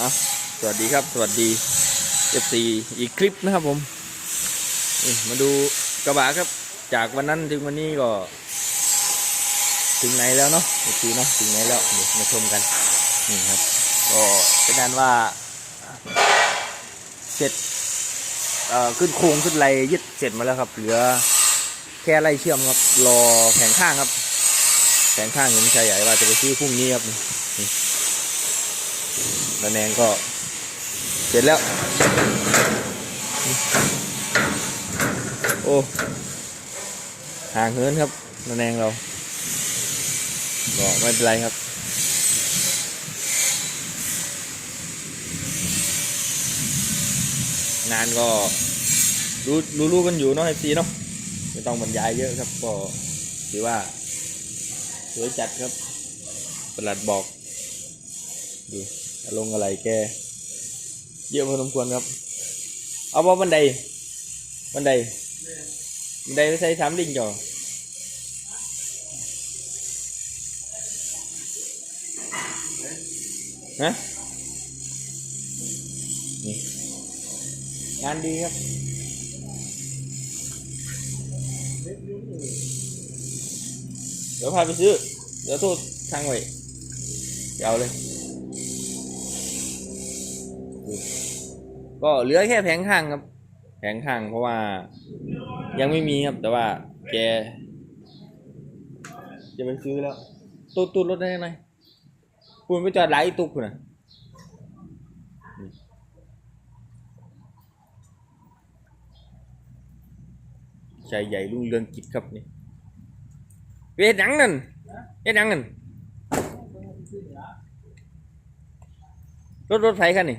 อะสวัสดีครับ สวัสดี FC อีกคลิปนะครับผมนี่มาดูกระบะครับ จากวันนั้นถึงวันนี้ก็ ถึงไหนแล้วเนาะ FC เนาะถึงไหนแล้วเดี๋ยวมาชมกันนี่ครับ ก็เป็นนั้นว่าเสร็จขึ้นโครงขึ้นไรยึดเสร็จมาแล้วครับ เหลือแค่ไรเชื่อมครับ รอแผงข้างครับ แผงข้างเห็นชายใหญ่ว่าจะไปซื้อพรุ่งนี้ครับ ระแนงก็เสร็จแล้ว โอ้ห่างเหินครับระแนงเราก็ไม่เป็นไรครับงานก็รู้รู้รู้กันอยู่เนาะไอซีเนาะไม่ต้องบรรยายเยอะครับ ก็ถือว่าสวยจัดครับประหลัดบอกดู อารมณ์อะไรแก เยอะพอสมควรครับ เอาบอบันได บันได บันไดไม่ใช่สามลิงจ่อฮะนี่งานดีครับเดี๋ยวพาไปซื้อ เดี๋ยวโทษทางไว้เดี๋ยวเอาเลย ก็เหลือแค่แผงข้างครับ แผงข้างเพราะว่ายังไม่มีครับแต่ว่าแกจะไปซื้อแล้วตูดตูดรถได้ยังไหมคุณไปจอดไหลตุกคุณนะใจใหญ่รุ่งเรืองกิจครับนี่เวทหนังนั่นเวทหนังนั่นรถรถไฟคันนี่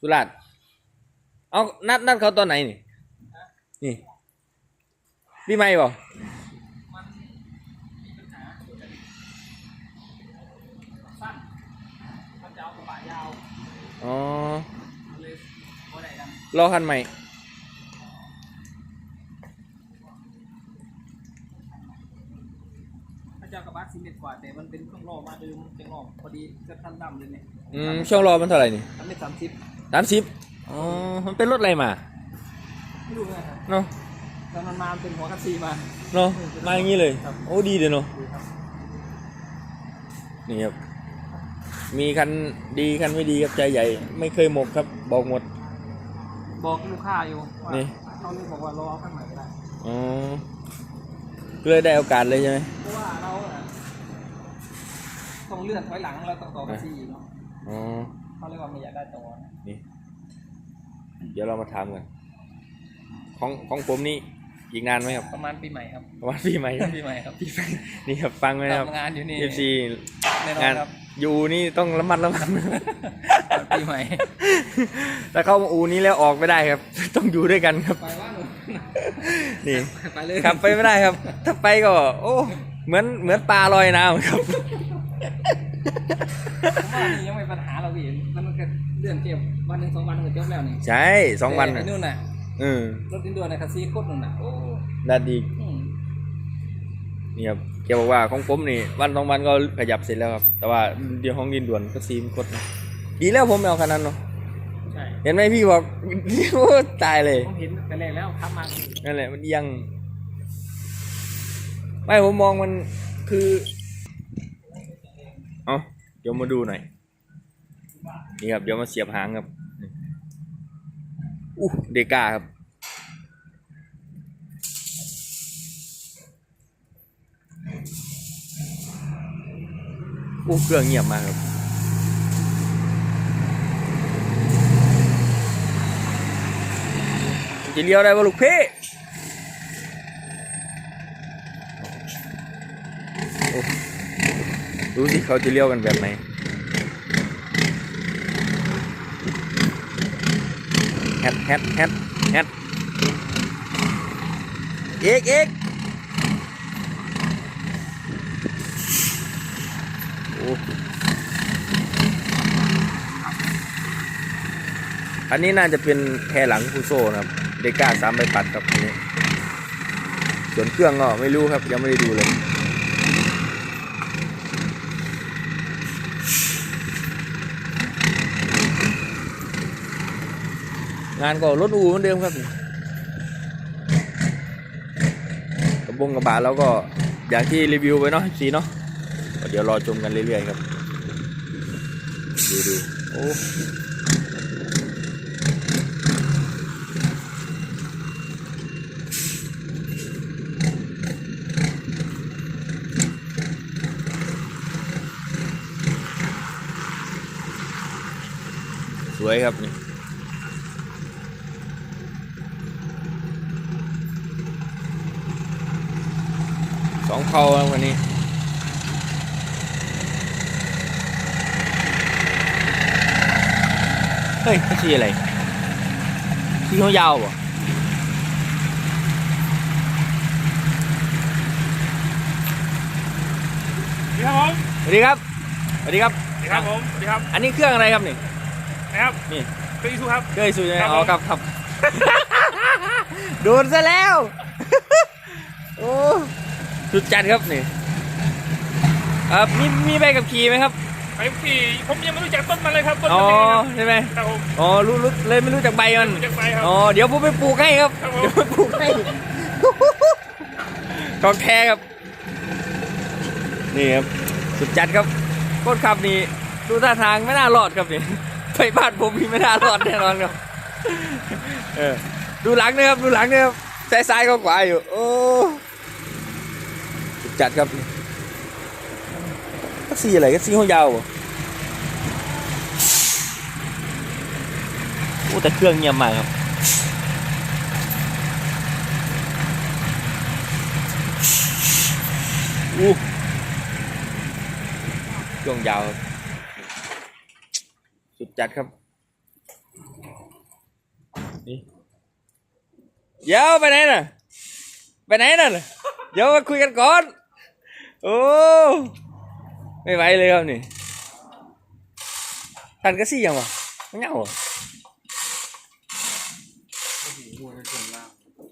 สุราษฎร์เอานัดนัดเขาตอนไหนนี่นี่พี่ไม่บอกสั้นมันจะเอากระบะยาวอ๋อเลยโอ้ได้กันรอคันใหม่ถ้าจะเอากระบะซีเมนต์กว่าแต่มันเป็นเครื่องรอมาเดิมเครื่องรอพอดีจะทันดำเลยเนี่ยอืมช่วงรอมันเท่าไหร่นี่ทำได้สามสิบ สามสิบอ๋อ มันเป็นรถอะไรมาไม่รู้เลยครับเนาะตอนมันมาเป็นหัวคัสซีมา เนาะมาอย่างนี้เลย ครับ โอ้ดีเลยเนาะ ดูครับนี่ครับ มีคันดีคันไม่ดีครับใจใหญ่ ไม่เคยหมกครับ บอกหมด บอกลูกค้าอยู่ว่านี่ เขาเลยบอกว่ารอเอาข้างไหนก็ได้อ๋อก็เลยได้โอกาสเลยใช่ไหมเพราะว่าเราอะต้องเลื่อนถอยหลังเราต้องต่อคัสซีเนาะอ๋อ เขาเลยว่าไม่อยากได้ต่อนะ นี่เดี๋ยวเรามาถามกันของของผมนี่อีกนานไหมครับประมาณปีใหม่ครับประมาณปีใหม่ครับปีใหม่ครับนี่ครับฟังไว้นะครับทำงานอยู่นี่ FC แน่นองานนครับอยู่นี่ต้องระมัดระวังปีใหม่ถ้าเข้ามาอูนี้แล้วออกไม่ได้ครับ ต้องอยู่ด้วยกันครับไปว่าหนูนี่ไปเลยขับไปไม่ได้ครับ ถ้าไปก็ โอ้ เหมือนเหมือนปลาลอยน้ำครับผมว่านี่ยังไม่ปัญหาเราพี่มันก็ เลื่อนเก็บวันหนึ่งสองวันก็จบแล้วนี่ใช่สองวันแต่น่ะไนู่นน่ะเออรถดินด่วนในคาซีโคตรนู่นน่ะโอ้นาดีอืมนี่ครับแกบอกว่าของผมนี่วันสองวันก็ขยับเสร็จแล้วครับ แต่ว่าเดี๋ยวห้องดินด่วนก็ซีมคดนะดีแล้วผมไม่เอาคันนั้นเนาะใช่เห็นไหมพี่บอกโอ้ตายเลยผมเห็นแต่แรกแล้วขับมานั่นแหละมันเอียัง ไม่ผมมองมันคือ เอาเดี๋ยวมาดูหน่อย นี่ครับเดี๋ยวมาเสียบหางครับนี่อู้เดก้าครับ อู้เครื่องเงียบมากครับจะเลี้ยวได้ป่ะลูกพี่โอ้ดูสิเขาจะเลี้ยวกันแบบไหน แฮดแฮดแฮดแฮดเอกเอกอ้อันนี้น่าจะเป็นแพรหลังฟูโซนะครับ เดก้าสามใบปัดครับอันนี้ ส่วนเครื่องก็ไม่รู้ครับ ยังไม่ได้ดูเลยานก็รถอูเหมือนเดิมครับกระบงกระบะแล้วก็อย่างที่รีวิวไปเนาะสีเนาะเดี๋ยวรอชมกันเรื่อยๆครับดูดูโอ้สวยครับนี่ สองเขาแล้ววันนี้เฮ้ยเขาชี้อะไรชี้เขายาวป่ะสวัสดีครับผมสวัสดีครับ สวัสดีครับ สวัสดีครับผม สวัสดีครับอันนี้เครื่องอะไรครับนี่ นะครับนี่ เครื่องอีซูครับ เครื่องอีซูใช่ไหมครับอ๋อผมครับครับ โดนซะแล้ว โอ้ สุดจัดครับนี่ครับมีมีใบกับขี่ไหมครับไปขี่ผมยังไม่รู้จักต้นมันเลยครับต้นอ๋อมันเองครับใช่ไหมครับผมอ๋อรู้รู้เลยไม่รู้จักใบมันรู้จักไปครับ อ๋อเดี๋ยวผมไปปลูกให้ครับครับผม เดี๋ยวไปปลูกให้ของแท้ครับ นี่ครับสุดจัดครับโคตรขับนี่ดูท่าทางไม่น่ารอดครับนี่ไปบ้านผมพี่ไม่น่ารอดแน่นอนครับเออดูหลังนะครับดูหลังนะครับซ้ายซ้ายก็ขวาอยู่ โอ้สุด จัดครับก็สีอะไรก็สีหัวยาวบ่โอ้แต่เครื่องเงียบมากครับอู้ช่วงยาวครับสุดจัดครับนี่เดี๋ยวไปไหนน่ะ ไปไหนน่ะเดี๋ยวมาคุยกันก่อน โอ้ไม่ไหวเลยครับนี่ทันกระซี่ยังวะไม่เหงาเหรอ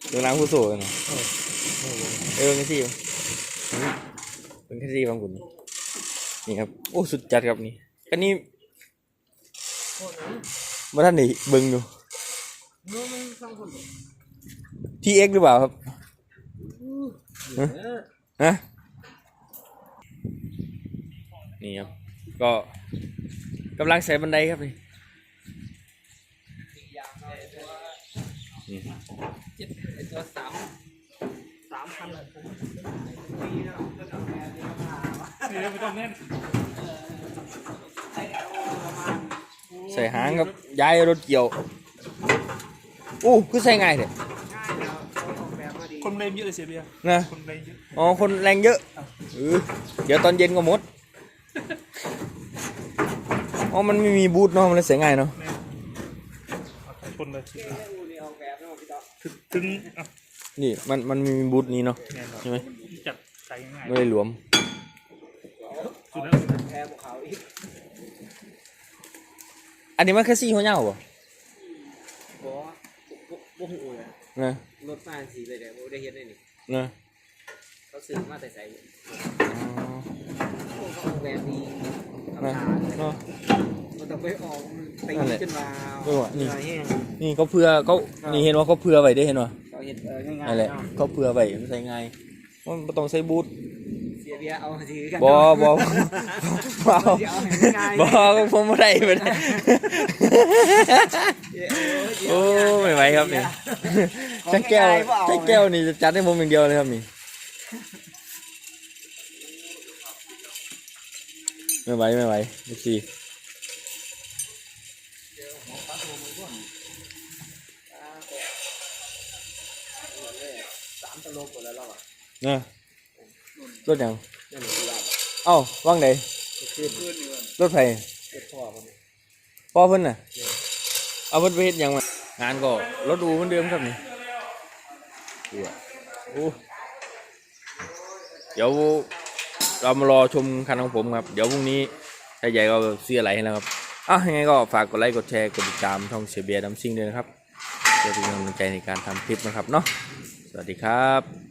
เดี๋ยวล้างผู้สูกันหน่อยเออเป็นกระซี่อยู่เป็นกระซี่บางกุนนี่ครับโอ้สุดจัดครับนี่กันนี้มาท่านนี่เบิ่งดูทีเอ็กหรือเปล่าครับฮะฮะ นี่ครับ ก็กำลังใส่บันไดครับนี่นี่เจ็ดไอ้ตัวสามสามพันเลยนี่ไม่ต้องเน้นใส่หางกับย้ายรถเกี่ยวอู้คือใส่ง่ายเถอะคนเล่นเยอะเลยเสียเบียร์นะคนเล่นเยอะอ๋อ คนแรงเยอะเออเดี๋ยวตอนเย็นก็หมด อ๋อ มันไม่มีบูทเนาะ มันเลยเสียง่ายเนาะคนเลยถึงถึงอะนี่มันมันมีบูทนี้เนาะแน่นอนใช่ไหมจับใส่ง่ายไม่ได้หลวมสุดแล้วแพ้พวกเขาอีกอันนี้มันแค่ซี่หัวเหย้าป่ะบอกว่าพวกพวกหูเลยนะรถมาสีไปเดี๋ยวบ่ได้เห็นได้นี่นะเขาซื้อมาแต่ใส่ แบบนี้ทำนะฐานเนาะ มันต้องไปออกมันตีนั่นแหละขึ้นมาเออว่ะนี่ เหอยแห้งนี่เขาเผื่อเขานี่เห็นว่าเขาเผื่อไว้ได้เห็นว่าเขาเห็นเออง่ายนั่นแหละๆเนาะเขาเผื่อไว้มันใส่ง่ายมันบ่ต้องใส่บูท เสียเบียร์เอาถือกันบอบอเนาะบอเดี๋ยวเอาให้ง่ายๆบอผมไม่ได้ไม่ได้ โอ้ไม่ไหวครับนี่ใช้แก้วใช้แก้วนี่จะจัดให้ผมอย่างเดียวเลยครับนี่ ไม่ไหวไม่ไหวดูสิสามตลบหมดแล้วเราอะนะรถยังนั่นหนูเราเอ้าว่างไหนคือพื้นนี่มันรถไฟเก็บพ่อมันพ่อเพิ่นน่ะ เอาเพิ่นไปเฮ็ดหยังมางานก็รถดูเหมือนเดิมครับนี่ดูอะโอ้เดี๋ยว เรามารอชมคันของผมครับ เดี๋ยวพรุ่งนี้ถ้าใหญ่ก็เสียอะไรให้แล้วครับอะยังไงก็ฝากกดไลค์กดแชร์กดติดตามช่องเสียเบียร์ดัมซิ่งด้วยนะครับเพื่อเป็นกำลังใจในการทำคลิปนะครับเนาะสวัสดีครับ